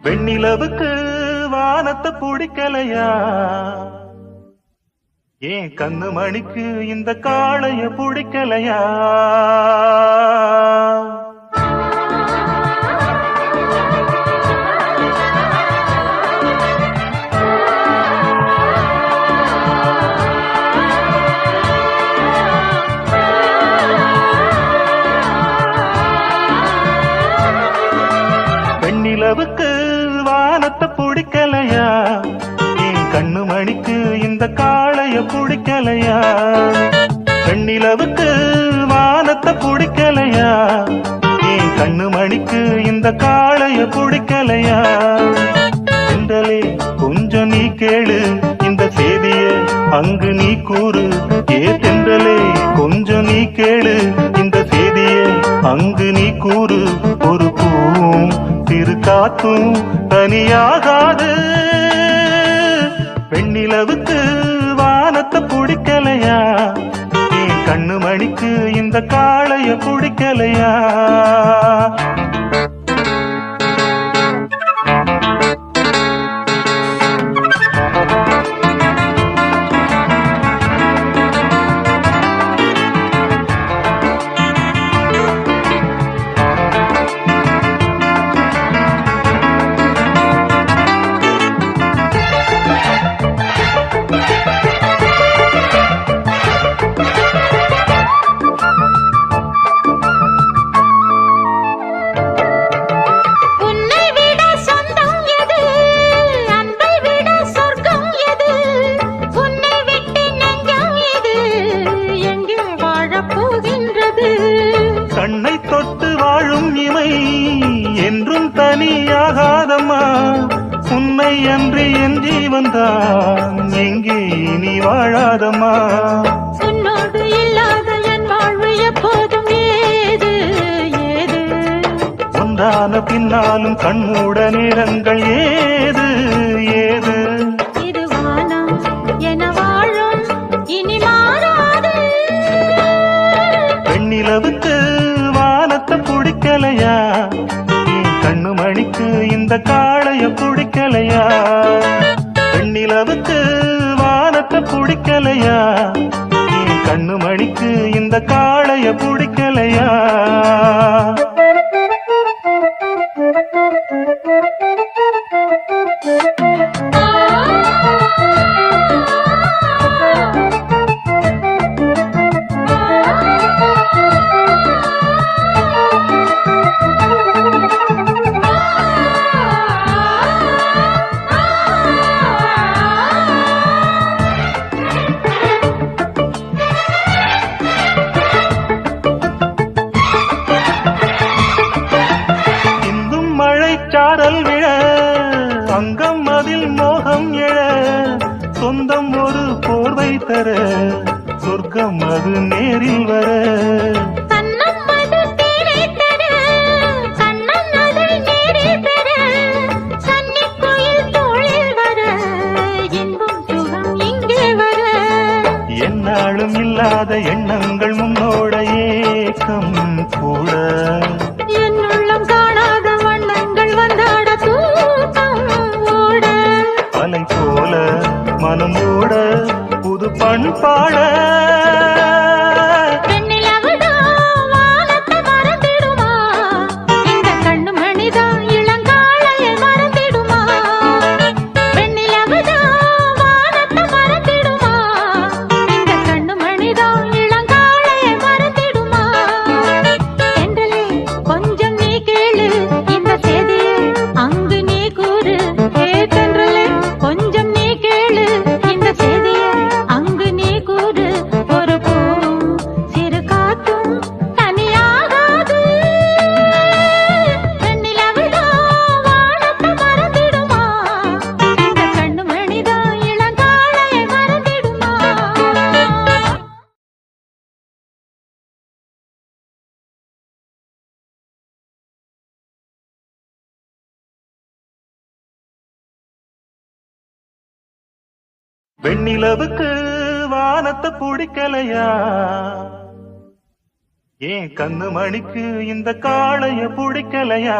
வெண்ணிலவுக்கு வானத்தை பிடிக்கலையா? ஏன் கண்ணு மணிக்கு இந்த காளைய பிடிக்கலையா? வெண்ணிலவுக்கு காளைய பிடிக்கலையா? வெண்ணிலவுக்கு வானத்தை பிடிக்கலையா? என் கண்ணு மணிக்கு இந்த காளைய பிடிக்கலையா? செந்தலே கொஞ்சம் நீ கேளு. இந்த செய்திய அங்கு நீ கூறு. ஏ தென்றலே கொஞ்சம் நீ கேளு. இந்த செய்திய அங்கு நீ கூறு. ஒரு பூவும் திரு காத்தும் தனியாகாது. நிலவுக்கு வானத்தை பிடிக்கலையா? என் கண்ணு மணிக்கு இந்த காளைய பிடிக்கலையா? கண்ணை தொட்டு வாழும் இமை என்றும் தனியாகாதம்மா. உன்னை அன்றி என் ஜீவன்தான் எங்கே இனி வாழாதம்மா. உன்னோடு இல்லாத என் வாழ்வு எப்போதும் ஏது ஏது? ஒன்றான பின்னாலும் கண்மூட நேரங்கள் ஏது ஏது? இது வானம் இந்த காளைய பிடிக்கலையா? பெண்ணிலவுக்கு வானத்தை பிடிக்கலையா? என் கண்ணு மணிக்கு இந்த காளைய பிடிக்கலையா? சொந்தம் ஒரு போர்வை தர சொர்க்கம் அது நேரில் வர. என்னாலும் இல்லாத எண்ணங்கள் முன்னோட ஏக்கம் கூட. என்னுள்ளம் காணாத வண்ணங்கள் வந்தாட மனமோட புது பண்பாட வெண்ணிலவுக்கு வானத்தை பிடிக்கலையா? ஏன் கண்ணு மணிக்கு இந்த காளைய பிடிக்கலையா?